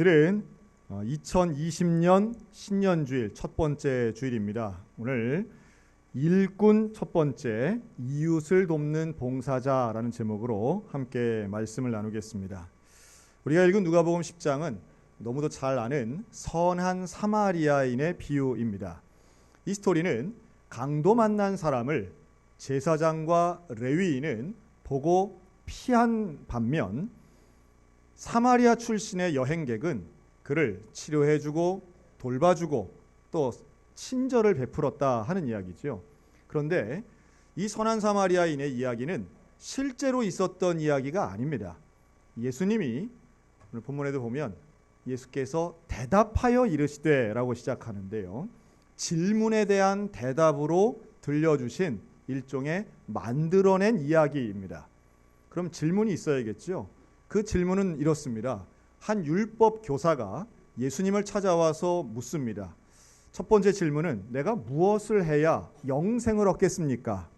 오늘은 2020년 신년 주일 첫 번째 주일입니다. 오늘 일꾼 첫 번째 이웃을 돕는 봉사자라는 제목으로 함께 말씀을 나누겠습니다. 우리가 읽은 누가복음 10장은 너무도 잘 아는 선한 사마리아인의 비유입니다. 이 스토리는 강도 만난 사람을 제사장과 레위인은 보고 피한 반면 사마리아 출신의 여행객은 그를 치료해주고 돌봐주고 또 친절을 베풀었다 하는 이야기죠. 그런데 이 선한 사마리아인의 이야기는 실제로 있었던 이야기가 아닙니다. 예수님이 오늘 본문에도 보면 예수께서 대답하여 이르시되라고 시작하는데요. 질문에 대한 대답으로 들려주신 일종의 만들어낸 이야기입니다. 그럼 질문이 있어야겠죠. 그 질문은 이렇습니다. 한 율법 교사가 예수님을 찾아와서 묻습니다. 첫 번째 질문은 내가 무엇을 해야 영생을 얻겠습니까?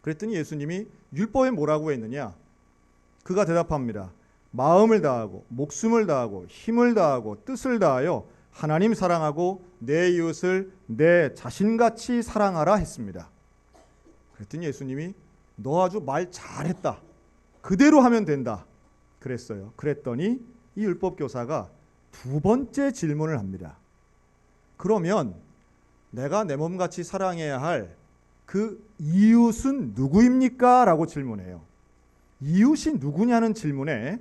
그랬더니 예수님이 율법에 뭐라고 했느냐? 그가 대답합니다. 마음을 다하고 목숨을 다하고 힘을 다하고 뜻을 다하여 하나님 사랑하고 내 이웃을 내 자신같이 사랑하라 했습니다. 그랬더니 예수님이 너 아주 말 잘했다. 그대로 하면 된다. 그랬어요. 그랬더니 이 율법 교사가 두 번째 질문을 합니다. 그러면 내가 내 몸같이 사랑해야 할 그 이웃은 누구입니까? 라고 질문해요. 이웃이 누구냐는 질문에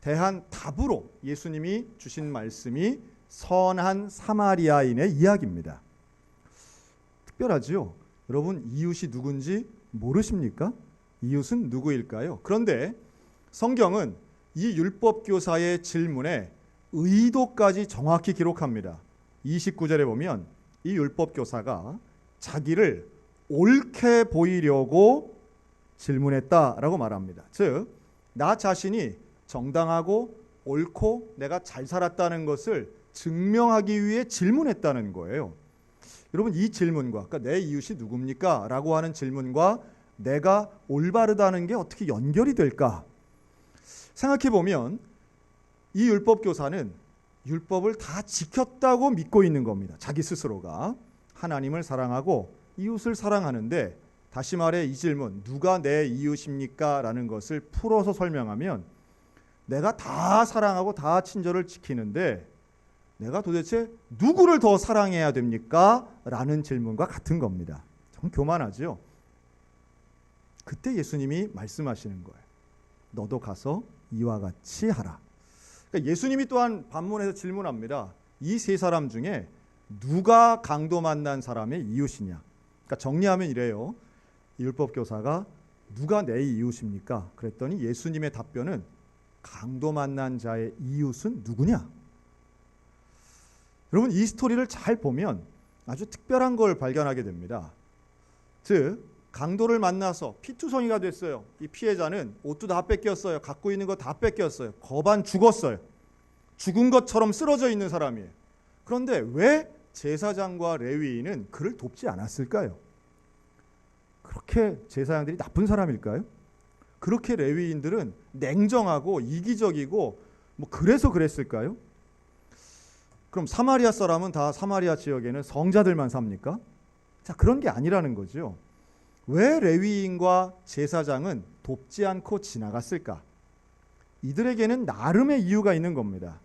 대한 답으로 예수님이 주신 말씀이 선한 사마리아인의 이야기입니다. 특별하지요? 여러분 이웃이 누군지 모르십니까? 이웃은 누구일까요? 그런데 성경은 이 율법 교사의 질문에 의도까지 정확히 기록합니다. 29절에 보면 이 율법 교사가 자기를 옳게 보이려고 질문했다라고 말합니다. 즉, 나 자신이 정당하고 옳고 내가 잘 살았다는 것을 증명하기 위해 질문했다는 거예요. 여러분 이 질문과 그러니까 내 이웃이 누굽니까? 라고 하는 질문과 내가 올바르다는 게 어떻게 연결이 될까? 생각해 보면 이 율법 교사는 율법을 다 지켰다고 믿고 있는 겁니다. 자기 스스로가 하나님을 사랑하고 이웃을 사랑하는데 다시 말해 이 질문 누가 내 이웃입니까? 라는 것을 풀어서 설명하면 내가 다 사랑하고 다 친절을 지키는데 내가 도대체 누구를 더 사랑해야 됩니까? 라는 질문과 같은 겁니다. 좀 교만하죠. 그때 예수님이 말씀하시는 거예요. 너도 가서 이와 같이 하라. 그러니까 예수님이 또한 반문에서 질문합니다. 이 세 사람 중에 누가 강도 만난 사람의 이웃이냐? 그러니까 정리하면 이래요. 율법 교사가 누가 내 이웃입니까? 그랬더니 예수님의 답변은 강도 만난 자의 이웃은 누구냐? 여러분 이 스토리를 잘 보면 아주 특별한 걸 발견하게 됩니다. 즉 강도를 만나서 피투성이가 됐어요. 이 피해자는 옷도 다 뺏겼어요. 갖고 있는 거 다 뺏겼어요. 거반 죽었어요. 죽은 것처럼 쓰러져 있는 사람이에요. 그런데 왜 제사장과 레위인은 그를 돕지 않았을까요? 그렇게 제사장들이 나쁜 사람일까요? 그렇게 레위인들은 냉정하고 이기적이고 뭐 그래서 그랬을까요? 그럼 사마리아 사람은 다 사마리아 지역에는 성자들만 삽니까? 자, 그런 게 아니라는 거죠. 왜 레위인과 제사장은 돕지 않고 지나갔을까? 이들에게는 나름의 이유가 있는 겁니다.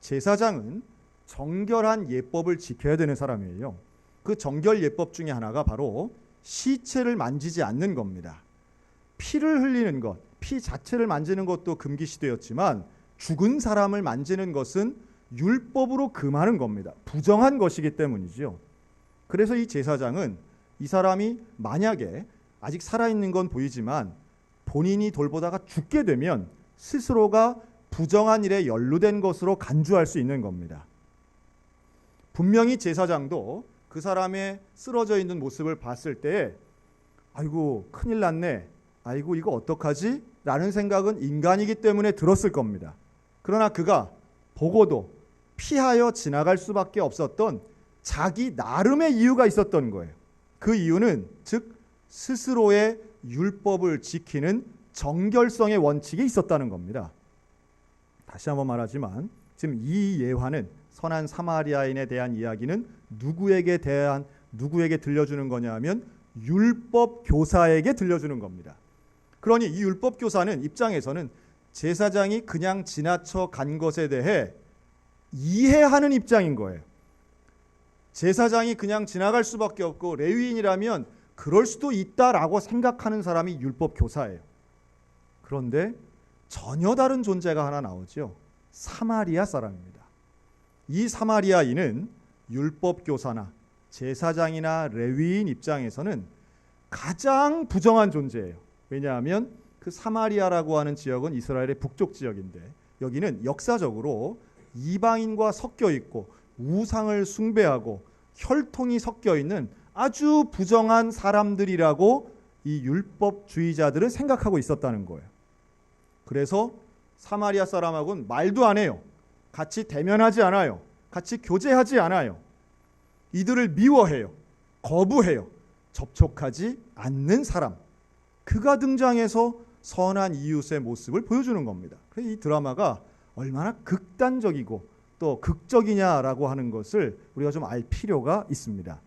제사장은 정결한 예법을 지켜야 되는 사람이에요. 그 정결 예법 중에 하나가 바로 시체를 만지지 않는 겁니다. 피를 흘리는 것, 피 자체를 만지는 것도 금기시되었지만 죽은 사람을 만지는 것은 율법으로 금하는 겁니다. 부정한 것이기 때문이죠. 그래서 이 제사장은 이 사람이 만약에 아직 살아있는 건 보이지만 본인이 돌보다가 죽게 되면 스스로가 부정한 일에 연루된 것으로 간주할 수 있는 겁니다. 분명히 제사장도 그 사람의 쓰러져 있는 모습을 봤을 때 아이고 큰일 났네. 아이고 이거 어떡하지? 라는 생각은 인간이기 때문에 들었을 겁니다. 그러나 그가 보고도 피하여 지나갈 수밖에 없었던 자기 나름의 이유가 있었던 거예요. 그 이유는 즉 스스로의 율법을 지키는 정결성의 원칙이 있었다는 겁니다. 다시 한번 말하지만 지금 이 예화는 선한 사마리아인에 대한 이야기는 누구에게 대한 누구에게 들려주는 거냐면 율법 교사에게 들려주는 겁니다. 그러니 이 율법 교사는 입장에서는 제사장이 그냥 지나쳐 간 것에 대해 이해하는 입장인 거예요. 제사장이 그냥 지나갈 수밖에 없고 레위인이라면 그럴 수도 있다라고 생각하는 사람이 율법 교사예요. 그런데 전혀 다른 존재가 하나 나오죠. 사마리아 사람입니다. 이 사마리아인은 율법 교사나 제사장이나 레위인 입장에서는 가장 부정한 존재예요. 왜냐하면 그 사마리아라고 하는 지역은 이스라엘의 북쪽 지역인데 여기는 역사적으로 이방인과 섞여 있고 우상을 숭배하고 혈통이 섞여 있는 아주 부정한 사람들이라고 이 율법주의자들은 생각하고 있었다는 거예요. 그래서 사마리아 사람하고는 말도 안 해요. 같이 대면하지 않아요. 같이 교제하지 않아요. 이들을 미워해요. 거부해요. 접촉하지 않는 사람. 그가 등장해서 선한 이웃의 모습을 보여주는 겁니다. 이 드라마가 얼마나 극단적이고 또 극적이냐라고 하는 것을 우리가 좀 알 필요가 있습니다.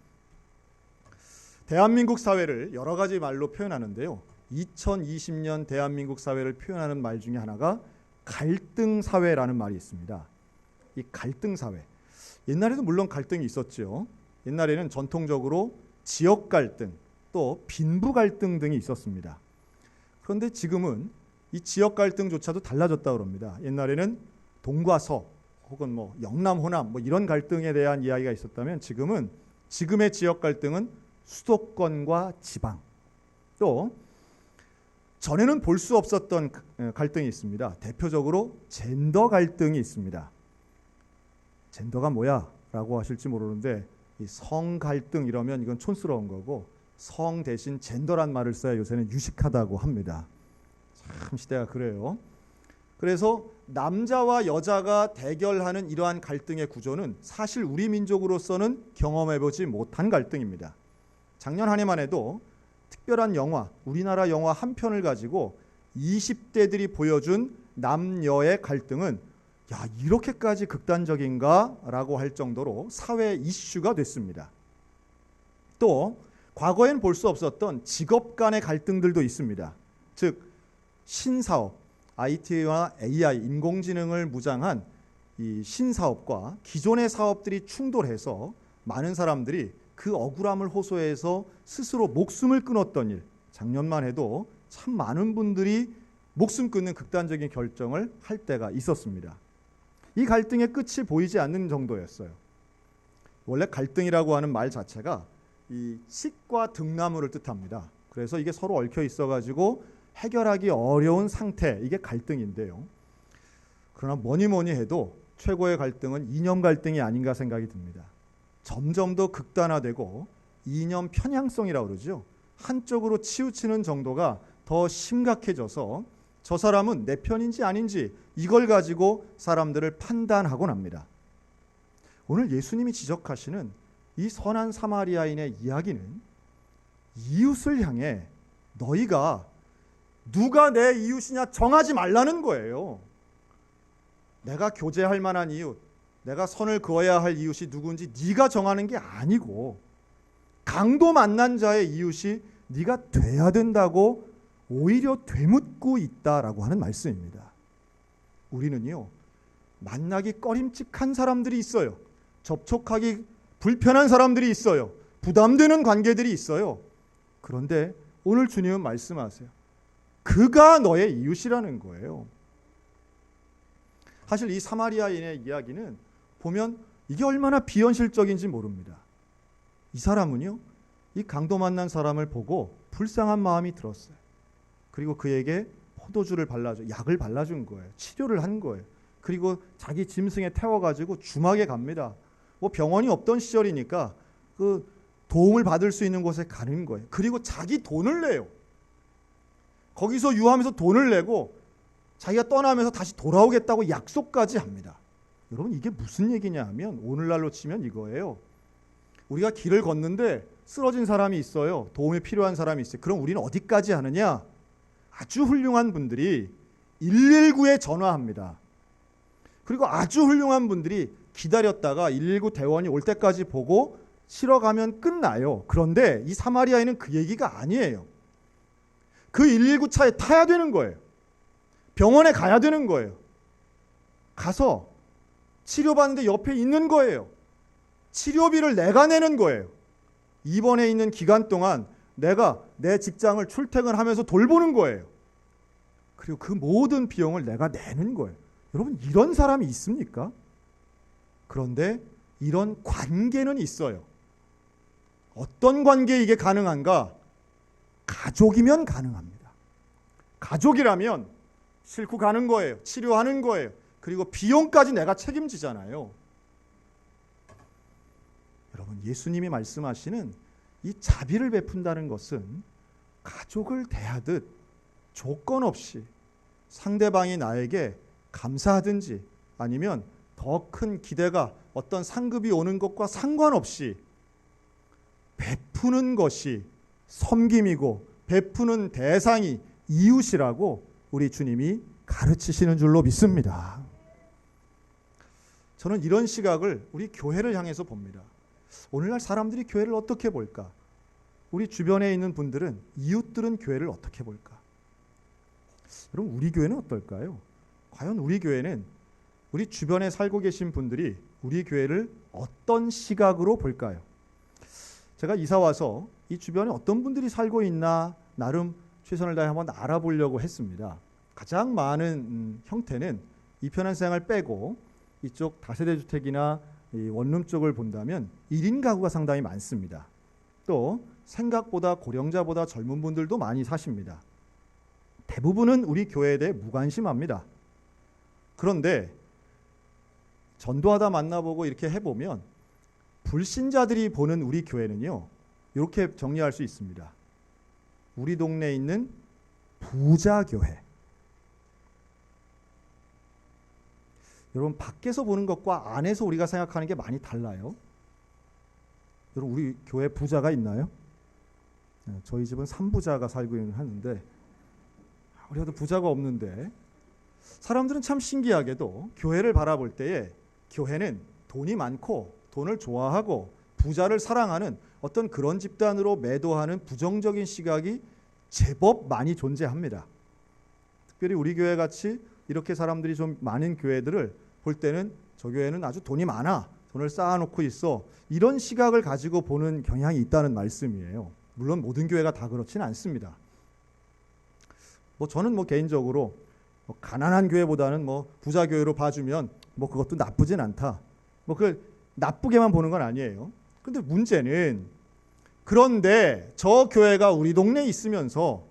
대한민국 사회를 여러 가지 말로 표현하는데요. 2020년 대한민국 사회를 표현하는 말 중에 하나가 갈등 사회라는 말이 있습니다. 이 갈등 사회. 옛날에도 물론 갈등이 있었죠. 옛날에는 전통적으로 지역 갈등, 또 빈부 갈등 등이 있었습니다. 그런데 지금은 이 지역 갈등조차도 달라졌다 그럽니다. 옛날에는 동과 서 혹은 뭐 영남 호남 뭐 이런 갈등에 대한 이야기가 있었다면 지금은 지금의 지역 갈등은 수도권과 지방 또 전에는 볼 수 없었던 갈등이 있습니다. 대표적으로 젠더 갈등이 있습니다. 젠더가 뭐야? 라고 하실지 모르는데 성 갈등 이러면 이건 촌스러운 거고 성 대신 젠더란 말을 써야 요새는 유식하다고 합니다. 참 시대가 그래요. 그래서 남자와 여자가 대결하는 이러한 갈등의 구조는 사실 우리 민족으로서는 경험해보지 못한 갈등입니다. 작년 한 해만 해도 특별한 영화, 우리나라 영화 한 편을 가지고 20대들이 보여준 남녀의 갈등은 야, 이렇게까지 극단적인가 라고 할 정도로 사회 이슈가 됐습니다. 또 과거엔 볼 수 없었던 직업 간의 갈등들도 있습니다. 즉 신사업, IT와 AI, 인공지능을 무장한 이 신사업과 기존의 사업들이 충돌해서 많은 사람들이 그 억울함을 호소해서 스스로 목숨을 끊었던 일, 작년만 해도 참 많은 분들이 목숨 끊는 극단적인 결정을 할 때가 있었습니다. 이 갈등의 끝이 보이지 않는 정도였어요. 원래 갈등이라고 하는 말 자체가 이 씩과 등나무를 뜻합니다. 그래서 이게 서로 얽혀 있어가지고 해결하기 어려운 상태 이게 갈등인데요. 그러나 뭐니 뭐니 해도 최고의 갈등은 이념 갈등이 아닌가 생각이 듭니다. 점점 더 극단화되고 이념 편향성이라고 그러죠. 한쪽으로 치우치는 정도가 더 심각해져서 저 사람은 내 편인지 아닌지 이걸 가지고 사람들을 판단하곤 합니다. 오늘 예수님이 지적하시는 이 선한 사마리아인의 이야기는 이웃을 향해 너희가 누가 내 이웃이냐 정하지 말라는 거예요. 내가 교제할 만한 이웃, 내가 선을 그어야 할 이웃이 누군지 네가 정하는 게 아니고 강도 만난 자의 이웃이 네가 돼야 된다고 오히려 되묻고 있다라고 하는 말씀입니다. 우리는요 만나기 꺼림칙한 사람들이 있어요. 접촉하기 불편한 사람들이 있어요. 부담되는 관계들이 있어요. 그런데 오늘 주님은 말씀하세요. 그가 너의 이웃이라는 거예요. 사실 이 사마리아인의 이야기는 보면 이게 얼마나 비현실적인지 모릅니다. 이 사람은요, 이 강도 만난 사람을 보고 불쌍한 마음이 들었어요. 그리고 그에게 포도주를 발라줘, 약을 발라준 거예요. 치료를 한 거예요. 그리고 자기 짐승에 태워가지고 주막에 갑니다. 뭐 병원이 없던 시절이니까 그 도움을 받을 수 있는 곳에 가는 거예요. 그리고 자기 돈을 내요. 거기서 유하면서 돈을 내고 자기가 떠나면서 다시 돌아오겠다고 약속까지 합니다. 여러분 이게 무슨 얘기냐 하면 오늘날로 치면 이거예요. 우리가 길을 걷는데 쓰러진 사람이 있어요. 도움이 필요한 사람이 있어요. 그럼 우리는 어디까지 하느냐? 아주 훌륭한 분들이 119에 전화합니다. 그리고 아주 훌륭한 분들이 기다렸다가 119 대원이 올 때까지 보고 치러 가면 끝나요. 그런데 이 사마리아인은 그 얘기가 아니에요. 그 119 차에 타야 되는 거예요. 병원에 가야 되는 거예요. 가서 치료받는데 옆에 있는 거예요. 치료비를 내가 내는 거예요. 입원해 있는 기간 동안 내가 내 직장을 출퇴근하면서 돌보는 거예요. 그리고 그 모든 비용을 내가 내는 거예요. 여러분 이런 사람이 있습니까? 그런데 이런 관계는 있어요. 어떤 관계에 이게 가능한가? 가족이면 가능합니다. 가족이라면 싣고 가는 거예요. 치료하는 거예요. 그리고 비용까지 내가 책임지잖아요. 여러분 예수님이 말씀하시는 이 자비를 베푼다는 것은 가족을 대하듯 조건 없이 상대방이 나에게 감사하든지 아니면 더 큰 기대가 어떤 상급이 오는 것과 상관없이 베푸는 것이 섬김이고 베푸는 대상이 이웃이라고 우리 주님이 가르치시는 줄로 믿습니다. 저는 이런 시각을 우리 교회를 향해서 봅니다. 오늘날 사람들이 교회를 어떻게 볼까? 우리 주변에 있는 분들은 이웃들은 교회를 어떻게 볼까? 여러분 우리 교회는 어떨까요? 과연 우리 교회는 우리 주변에 살고 계신 분들이 우리 교회를 어떤 시각으로 볼까요? 제가 이사 와서 이 주변에 어떤 분들이 살고 있나 나름 최선을 다해 한번 알아보려고 했습니다. 가장 많은 음, 형태는 이편한 생활 빼고 이쪽 다세대 주택이나 원룸 쪽을 본다면 1인 가구가 상당히 많습니다. 또 생각보다 고령자보다 젊은 분들도 많이 사십니다. 대부분은 우리 교회에 대해 무관심합니다. 그런데 전도하다 만나보고 이렇게 해보면 불신자들이 보는 우리 교회는요. 이렇게 정리할 수 있습니다. 우리 동네에 있는 부자 교회. 여러분 밖에서 보는 것과 안에서 우리가 생각하는 게 많이 달라요. 여러분 우리 교회 부자가 있나요? 네, 저희 집은 3부자가 살고 하는데 우리도 부자가 없는데 사람들은 참 신기하게도 교회를 바라볼 때에 교회는 돈이 많고 돈을 좋아하고 부자를 사랑하는 어떤 그런 집단으로 매도하는 부정적인 시각이 제법 많이 존재합니다. 특별히 우리 교회 같이 이렇게 사람들이 좀 많은 교회들을 볼 때는 저 교회는 아주 돈이 많아. 돈을 쌓아놓고 있어. 이런 시각을 가지고 보는 경향이 있다는 말씀이에요. 물론 모든 교회가 다 그렇지는 않습니다. 뭐 저는 뭐 개인적으로 뭐 가난한 교회보다는 뭐 부자 교회로 봐주면 뭐 그것도 나쁘진 않다. 뭐 그걸 나쁘게만 보는 건 아니에요. 근데 문제는 그런데 저 교회가 우리 동네에 있으면서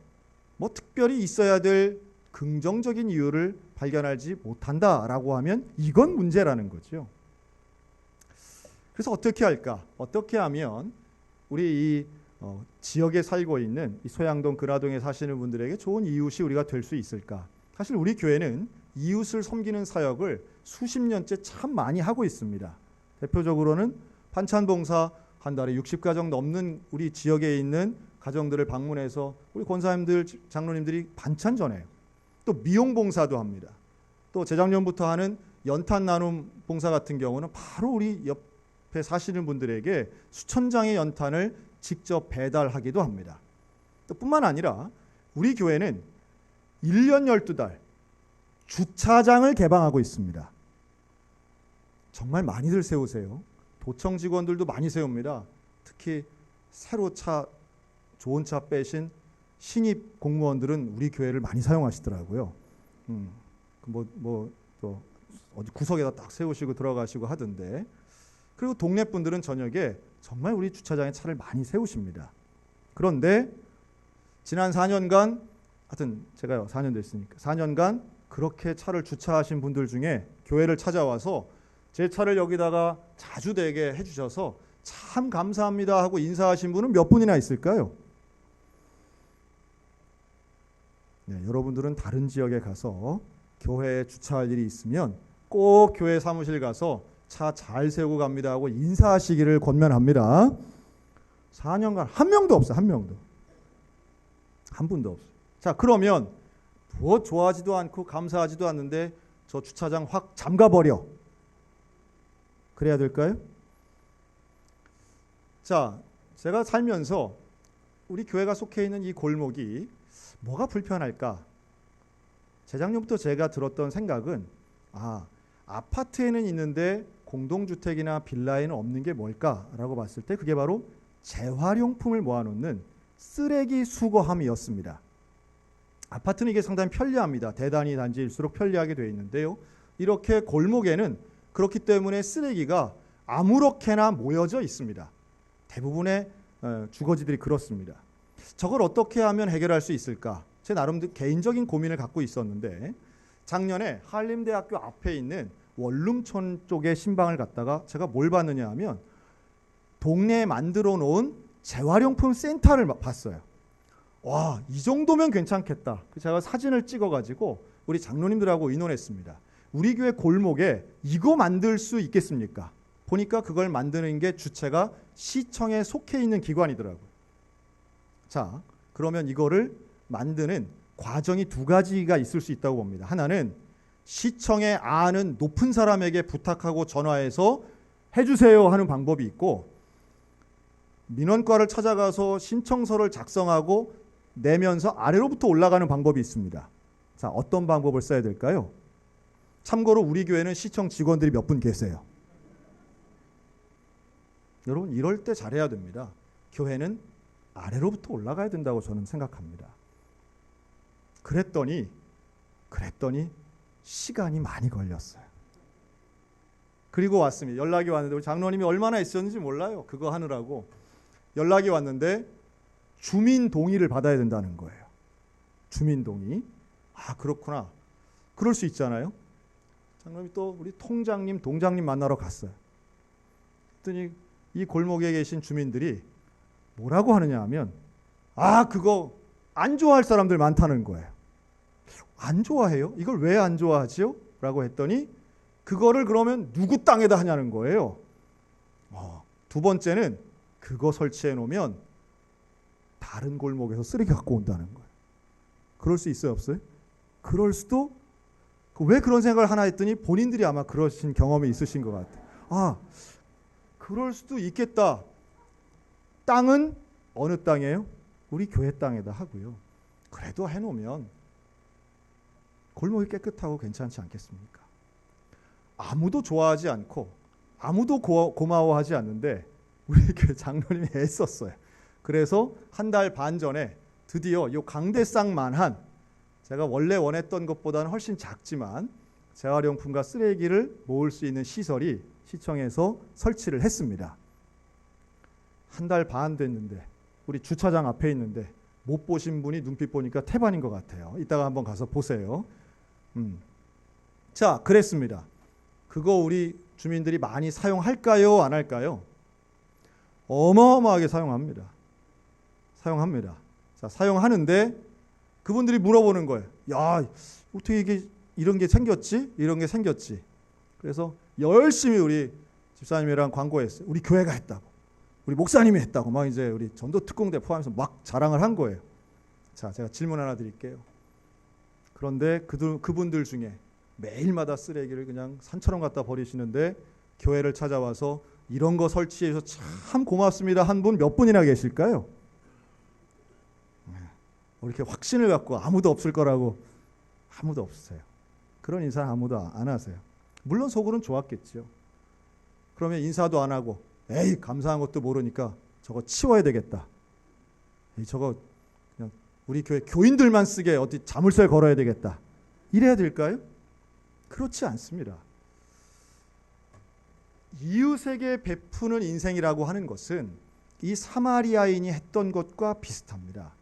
뭐 특별히 있어야 될 긍정적인 이유를 발견하지 못한다라고 하면 이건 문제라는 거죠. 그래서 어떻게 할까? 어떻게 하면 우리 이 어, 지역에 살고 있는 이 소양동 근화동에 사시는 분들에게 좋은 이웃이 우리가 될 수 있을까? 사실 우리 교회는 이웃을 섬기는 사역을 수십 년째 참 많이 하고 있습니다. 대표적으로는 반찬 봉사 한 달에 60가정 넘는 우리 지역에 있는 가정들을 방문해서 우리 권사님들 장로님들이 반찬 전해요. 또 미용 봉사도 합니다. 또 재작년부터 하는 연탄 나눔 봉사 같은 경우는 바로 우리 옆에 사시는 분들에게 수천 장의 연탄을 직접 배달하기도 합니다. 또 뿐만 아니라 우리 교회는 1년 12달 주차장을 개방하고 있습니다. 정말 많이들 세우세요. 도청 직원들도 많이 세웁니다. 특히 새로 차 좋은 차 빼신 신입 공무원들은 우리 교회를 많이 사용하시더라고요. 음, 뭐 뭐 또 어디 구석에다 딱 세우시고 들어가시고 하던데. 그리고 동네 분들은 저녁에 정말 우리 주차장에 차를 많이 세우십니다. 그런데 지난 4년간 하여튼 제가 4년 됐으니까 4년간 그렇게 차를 주차하신 분들 중에 교회를 찾아와서 제 차를 여기다가 자주 대게 해주셔서 참 감사합니다 하고 인사하신 분은 몇 분이나 있을까요? 네, 여러분들은 다른 지역에 가서 교회에 주차할 일이 있으면 꼭 교회 사무실 가서 차 잘 세우고 갑니다 하고 인사하시기를 권면합니다. 4년간 한 명도 없어요. 한 명도. 한 분도 없어요. 자, 그러면 무엇 좋아하지도 않고 감사하지도 않는데 저 주차장 확 잠가버려. 그래야 될까요? 자, 제가 살면서 우리 교회가 속해 있는 이 골목이 뭐가 불편할까? 재작년부터 제가 들었던 생각은 아, 아파트에는 있는데 공동주택이나 빌라에는 없는 게 뭘까라고 봤을 때 그게 바로 재활용품을 모아놓는 쓰레기 수거함이었습니다. 아파트는 이게 상당히 편리합니다. 대단위 단지일수록 편리하게 되어 있는데요. 이렇게 골목에는 그렇기 때문에 쓰레기가 아무렇게나 모여져 있습니다. 대부분의 어, 주거지들이 그렇습니다. 저걸 어떻게 하면 해결할 수 있을까? 제 나름대로 개인적인 고민을 갖고 있었는데 작년에 한림대학교 앞에 있는 원룸촌 쪽에 신방을 갔다가 제가 뭘 봤느냐 하면 동네에 만들어 놓은 재활용품 센터를 봤어요. 와, 이 정도면 괜찮겠다. 제가 사진을 찍어 가지고 우리 장로님들하고 의논했습니다. 우리 교회 골목에 이거 만들 수 있겠습니까? 보니까 그걸 만드는 게 주체가 시청에 속해 있는 기관이더라고요. 자, 그러면 이거를 만드는 과정이 두 가지가 있을 수 있다고 봅니다. 하나는 시청에 아는 높은 사람에게 부탁하고 전화해서 해주세요 하는 방법이 있고 민원과를 찾아가서 신청서를 작성하고 내면서 아래로부터 올라가는 방법이 있습니다. 자, 어떤 방법을 써야 될까요? 참고로 우리 교회는 시청 직원들이 몇 분 계세요. 여러분 이럴 때 잘해야 됩니다. 교회는 아래로부터 올라가야 된다고 저는 생각합니다. 그랬더니 그랬더니 시간이 많이 걸렸어요. 그리고 왔습니다. 연락이 왔는데 우리 장로님이 얼마나 있었는지 몰라요. 그거 하느라고 연락이 왔는데 주민 동의를 받아야 된다는 거예요. 주민 동의. 아 그렇구나. 그럴 수 있잖아요. 장로님이 또 우리 통장님, 동장님 만나러 갔어요. 그랬더니 이 골목에 계신 주민들이 뭐라고 하느냐 하면 아 그거 안 좋아할 사람들 많다는 거예요. 안 좋아해요? 이걸 왜 안 좋아하지요? 라고 했더니 그거를 그러면 누구 땅에다 하냐는 거예요. 어, 두 번째는 그거 설치해 놓으면 다른 골목에서 쓰레기 갖고 온다는 거예요. 그럴 수 있어요, 없어요? 그럴 수도 왜 그런 생각을 하나 했더니 본인들이 아마 그러신 경험이 있으신 것 같아요. 아, 그럴 수도 있겠다. 땅은 어느 땅이에요? 우리 교회 땅에다 하고요. 그래도 해놓으면 골목이 깨끗하고 괜찮지 않겠습니까? 아무도 좋아하지 않고 아무도 고, 고마워하지 않는데 우리 교회 장로님이 애썼어요. 그래서 한 달 반 전에 드디어 이 강대상만한 제가 원래 원했던 것보다는 훨씬 작지만 재활용품과 쓰레기를 모을 수 있는 시설이 시청에서 설치를 했습니다. 한 달 반 됐는데 우리 주차장 앞에 있는데 못 보신 분이 눈빛 보니까 태반인 것 같아요. 이따가 한번 가서 보세요. 음. 자, 그랬습니다. 그거 우리 주민들이 많이 사용할까요? 안 할까요? 어마어마하게 사용합니다. 사용합니다. 자, 사용하는데 그분들이 물어보는 거예요. 야, 어떻게 이게 이런 게 생겼지? 이런 게 생겼지. 그래서 열심히 우리 집사님이랑 광고했어요. 우리 교회가 했다고. 우리 목사님이 했다고. 막 이제 우리 전도 특공대 포함해서 막 자랑을 한 거예요. 자, 제가 질문 하나 드릴게요. 그런데 그들, 그분들 중에 매일마다 쓰레기를 그냥 산처럼 갖다 버리시는데 교회를 찾아와서 이런 거 설치해서 참 고맙습니다 한 분 몇 분이나 계실까요? 네. 이렇게 확신을 갖고 아무도 없을 거라고 아무도 없으세요. 그런 인사 아무도 안 하세요. 물론 속으로는 좋았겠죠. 그러면 인사도 안 하고 에이 감사한 것도 모르니까 저거 치워야 되겠다. 에이, 저거 우리 교회 교인들만 쓰게 어디 자물쇠 걸어야 되겠다. 이래야 될까요? 그렇지 않습니다. 이웃에게 베푸는 인생이라고 하는 것은 이 사마리아인이 했던 것과 비슷합니다.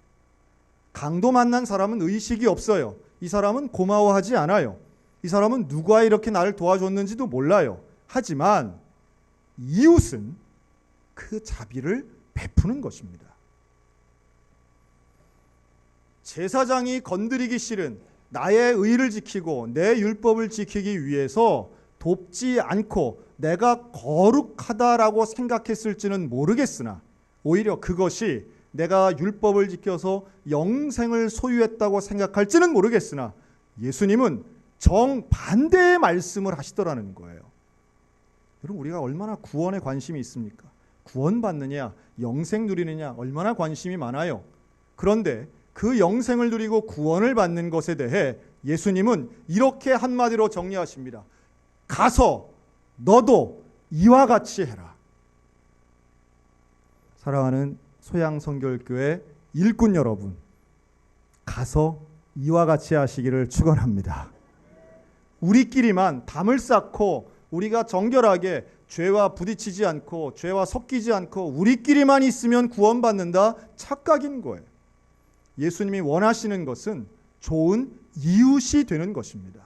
강도 만난 사람은 의식이 없어요. 이 사람은 고마워하지 않아요. 이 사람은 누가 이렇게 나를 도와줬는지도 몰라요. 하지만 이웃은 그 자비를 베푸는 것입니다. 제사장이 건드리기 싫은 나의 의를 지키고 내 율법을 지키기 위해서 돕지 않고 내가 거룩하다라고 생각했을지는 모르겠으나 오히려 그것이 내가 율법을 지켜서 영생을 소유했다고 생각할지는 모르겠으나 예수님은 정반대의 말씀을 하시더라는 거예요. 여러분 우리가 얼마나 구원에 관심이 있습니까? 구원받느냐, 영생 누리느냐 얼마나 관심이 많아요. 그런데 그 영생을 누리고 구원을 받는 것에 대해 예수님은 이렇게 한마디로 정리하십니다. 가서 너도 이와 같이 해라. 사랑하는 소양성결교회 일꾼 여러분, 가서 이와 같이 하시기를 축원합니다. 우리끼리만 담을 쌓고 우리가 정결하게 죄와 부딪히지 않고 죄와 섞이지 않고 우리끼리만 있으면 구원받는다 착각인 거예요. 예수님이 원하시는 것은 좋은 이웃이 되는 것입니다.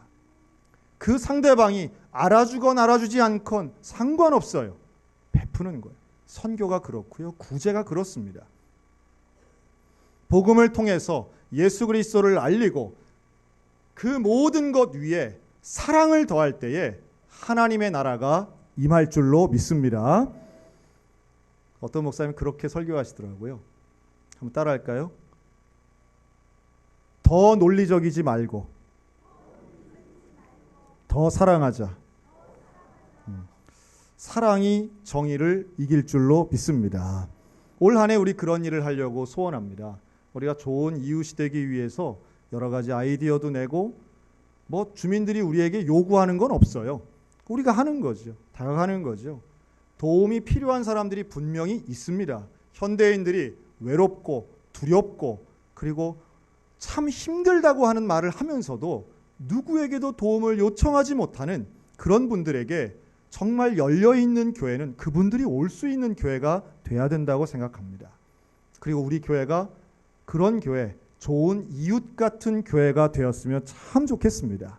그 상대방이 알아주건 알아주지 않건 상관없어요. 베푸는 거예요. 선교가 그렇고요. 구제가 그렇습니다. 복음을 통해서 예수 그리스도를 알리고 그 모든 것 위에 사랑을 더할 때에 하나님의 나라가 임할 줄로 믿습니다. 어떤 목사님 그렇게 설교하시더라고요. 한번 따라할까요? 더 논리적이지 말고 더 사랑하자. 음. 사랑이 정의를 이길 줄로 믿습니다. 올 한 해 우리 그런 일을 하려고 소원합니다. 우리가 좋은 이웃이 되기 위해서 여러 가지 아이디어도 내고 뭐 주민들이 우리에게 요구하는 건 없어요. 우리가 하는 거죠. 다가가는 거죠. 도움이 필요한 사람들이 분명히 있습니다. 현대인들이 외롭고 두렵고 그리고 참 힘들다고 하는 말을 하면서도 누구에게도 도움을 요청하지 못하는 그런 분들에게 정말 열려 있는 교회는 그분들이 올 수 있는 교회가 돼야 된다고 생각합니다. 그리고 우리 교회가 그런 교회, 좋은 이웃 같은 교회가 되었으면 참 좋겠습니다.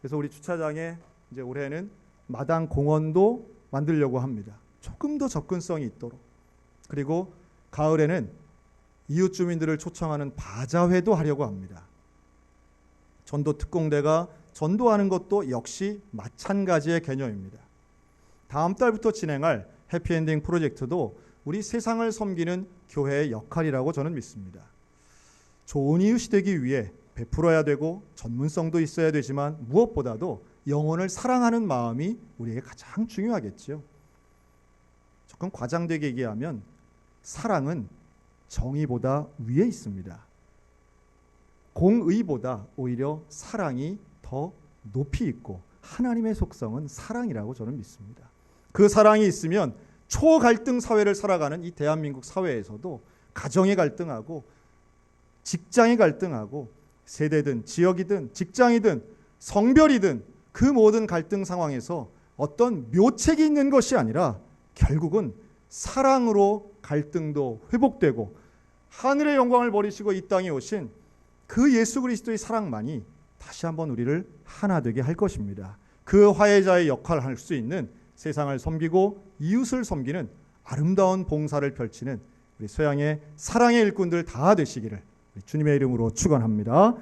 그래서 우리 주차장에 이제 올해는 마당 공원도 만들려고 합니다. 조금 더 접근성이 있도록. 그리고 가을에는 이웃 주민들을 초청하는 바자회도 하려고 합니다. 전도 특공대가 전도하는 것도 역시 마찬가지의 개념입니다. 다음 달부터 진행할 해피엔딩 프로젝트도 우리 세상을 섬기는 교회의 역할이라고 저는 믿습니다. 좋은 이웃이 되기 위해 베풀어야 되고 전문성도 있어야 되지만 무엇보다도 영혼을 사랑하는 마음이 우리에게 가장 중요하겠죠. 조금 과장되게 얘기하면 사랑은 정의보다 위에 있습니다. 공의보다 오히려 사랑이 더 높이 있고 하나님의 속성은 사랑이라고 저는 믿습니다. 그 사랑이 있으면 초갈등 사회를 살아가는 이 대한민국 사회에서도 가정의 갈등하고 직장의 갈등하고 세대든 지역이든 직장이든 성별이든 그 모든 갈등 상황에서 어떤 묘책이 있는 것이 아니라 결국은 사랑으로 갈등도 회복되고 하늘의 영광을 버리시고 이 땅에 오신 그 예수 그리스도의 사랑만이 다시 한번 우리를 하나 되게 할 것입니다. 그 화해자의 역할을 할 수 있는 세상을 섬기고 이웃을 섬기는 아름다운 봉사를 펼치는 우리 소양의 사랑의 일꾼들 다 되시기를 주님의 이름으로 축원합니다.